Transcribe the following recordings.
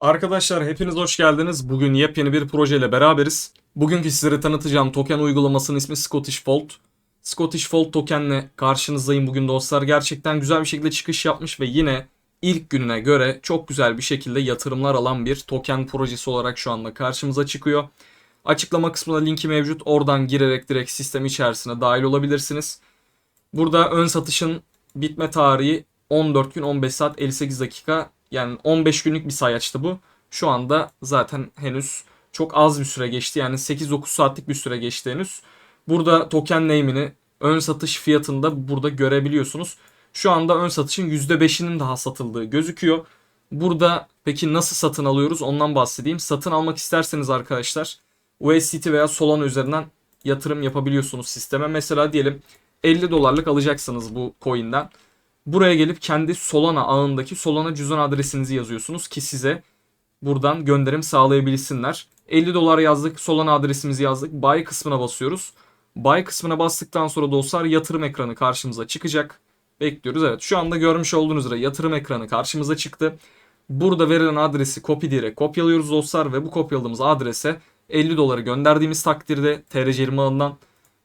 Arkadaşlar hepiniz hoş geldiniz. Bugün yepyeni bir projeyle beraberiz. Bugünkü sizlere tanıtacağım token uygulamasının ismi Scottish Fold. Scottish Fold tokenle karşınızdayım bugün dostlar. Gerçekten güzel bir şekilde çıkış yapmış ve yine ilk gününe göre çok güzel bir şekilde yatırımlar alan bir token projesi olarak şu anda karşımıza çıkıyor. Açıklama kısmında linki mevcut. Oradan girerek direkt sistem içerisine dahil olabilirsiniz. Burada ön satışın bitme tarihi 14 gün 15 saat 58 dakika. Yani 15 günlük bir sayaçtı bu. Şu anda zaten henüz çok az bir süre geçti. Yani 8-9 saatlik bir süre geçti henüz. Burada token name'ini ön satış fiyatında burada görebiliyorsunuz. Şu anda ön satışın %5'inin daha satıldığı gözüküyor. Burada peki nasıl satın alıyoruz ondan bahsedeyim. Satın almak isterseniz arkadaşlar USDT veya Solana üzerinden yatırım yapabiliyorsunuz sisteme. Mesela diyelim 50 dolarlık alacaksınız bu coin'den. Buraya gelip kendi Solana ağındaki Solana cüzdan adresinizi yazıyorsunuz ki size buradan gönderim sağlayabilsinler. 50 dolar yazdık, Solana adresimizi yazdık. Buy kısmına basıyoruz. Buy kısmına bastıktan sonra dostlar yatırım ekranı karşımıza çıkacak. Bekliyoruz. Evet şu anda görmüş olduğunuz üzere yatırım ekranı karşımıza çıktı. Burada verilen adresi copy diyerek kopyalıyoruz dostlar ve bu kopyaladığımız adrese 50 doları gönderdiğimiz takdirde TRC20 ağından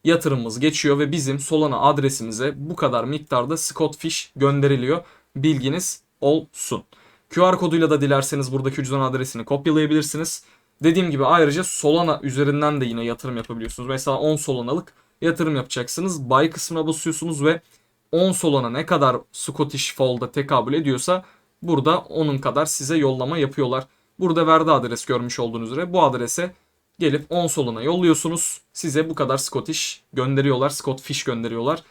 yatırımımız geçiyor ve bizim Solana adresimize bu kadar miktarda Scotfish gönderiliyor. Bilginiz olsun. QR koduyla da dilerseniz buradaki cüzdan adresini kopyalayabilirsiniz. Dediğim gibi ayrıca Solana üzerinden de yine yatırım yapabiliyorsunuz. Mesela 10 Solana'lık yatırım yapacaksınız. Buy kısmına basıyorsunuz ve 10 Solana ne kadar Scottish Fold'a tekabül ediyorsa burada onun kadar size yollama yapıyorlar. Burada verdi adres görmüş olduğunuz üzere bu adrese gelip 10 soluna yolluyorsunuz. Size bu kadar Scottish gönderiyorlar. Scotfish gönderiyorlar.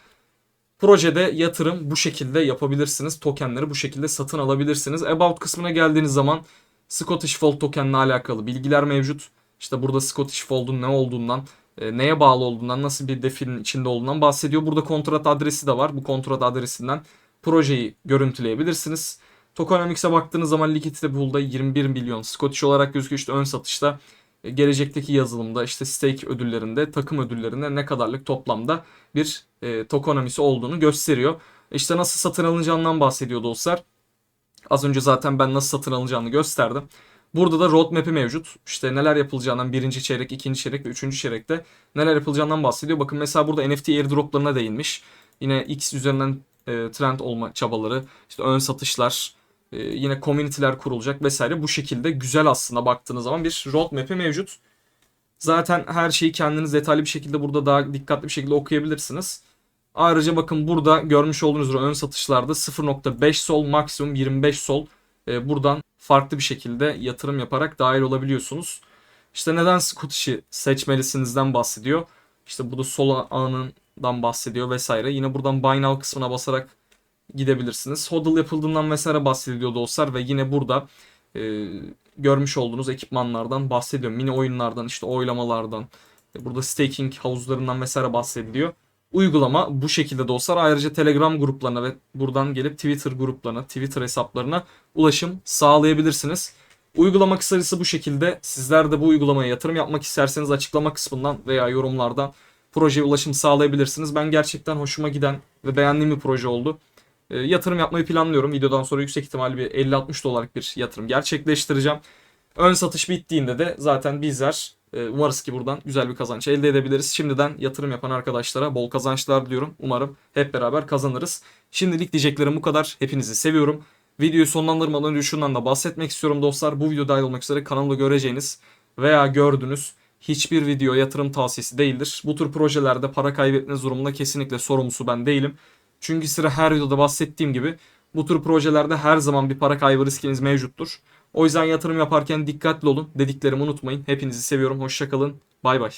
Projede yatırım bu şekilde yapabilirsiniz. Tokenleri bu şekilde satın alabilirsiniz. About kısmına geldiğiniz zaman Scottish Fold tokenle alakalı bilgiler mevcut. İşte burada Scottish Fold'un ne olduğundan, e, neye bağlı olduğundan, nasıl bir definin içinde olduğundan bahsediyor. Burada kontrat adresi de var. Bu kontrat adresinden projeyi görüntüleyebilirsiniz. Tokenomics'e baktığınız zaman Liquidity Pool'da 21 milyon Scottish olarak gözüküyor. İşte ön satışta gelecekteki yazılımda işte stake ödüllerinde, takım ödüllerinde ne kadarlık toplamda bir e, tokenomisi olduğunu gösteriyor. İşte nasıl satın alınacağından bahsediyor dostlar. Az önce zaten ben nasıl satın alınacağını gösterdim. Burada da roadmap'i mevcut. İşte neler yapılacağından birinci çeyrek, ikinci çeyrek ve üçüncü çeyrekte neler yapılacağından bahsediyor. Bakın mesela burada NFT airdroplarına değinmiş. Yine X üzerinden e, trend olma çabaları, işte ön satışlar, e, yine community'ler kurulacak vesaire. Bu şekilde güzel aslında baktığınız zaman bir roadmap'i mevcut. Zaten her şeyi kendiniz detaylı bir şekilde burada daha dikkatli bir şekilde okuyabilirsiniz. Ayrıca bakın burada görmüş olduğunuz üzere ön satışlarda 0.5 sol maksimum 25 sol e, buradan farklı bir şekilde yatırım yaparak dahil olabiliyorsunuz. İşte neden Scottish'i seçmelisinizden bahsediyor. İşte burada sol ağından bahsediyor vesaire. Yine buradan Buy Now kısmına basarak gidebilirsiniz. Hodl yapıldığından vesaire bahsediliyor dostlar ve yine burada e, görmüş olduğunuz ekipmanlardan bahsediyor. Mini oyunlardan işte oylamalardan e, burada staking havuzlarından vesaire bahsediliyor. Uygulama bu şekilde dostlar. Ayrıca Telegram gruplarına ve buradan gelip Twitter gruplarına, Twitter hesaplarına ulaşım sağlayabilirsiniz. Uygulama kısacası bu şekilde. Sizler de bu uygulamaya yatırım yapmak isterseniz açıklama kısmından veya yorumlardan projeye ulaşım sağlayabilirsiniz. Ben gerçekten hoşuma giden ve beğendiğim bir proje oldu. E, yatırım yapmayı planlıyorum. Videodan sonra yüksek ihtimalle bir 50-60 dolarlık bir yatırım gerçekleştireceğim. Ön satış bittiğinde de zaten bizler e, umarız ki buradan güzel bir kazanç elde edebiliriz. Şimdiden yatırım yapan arkadaşlara bol kazançlar diliyorum. Umarım hep beraber kazanırız. Şimdilik diyeceklerim bu kadar. Hepinizi seviyorum. Videoyu sonlandırmadan önce şundan da bahsetmek istiyorum dostlar. Bu video dahil olmak üzere kanalda göreceğiniz veya gördüğünüz hiçbir video yatırım tavsiyesi değildir. Bu tür projelerde para kaybetmeniz durumunda kesinlikle sorumlusu ben değilim. Çünkü sıra her videoda bahsettiğim gibi bu tür projelerde her zaman bir para kaybı riskiniz mevcuttur. O yüzden yatırım yaparken dikkatli olun. Dediklerimi unutmayın. Hepinizi seviyorum. Hoşçakalın. Bay bay.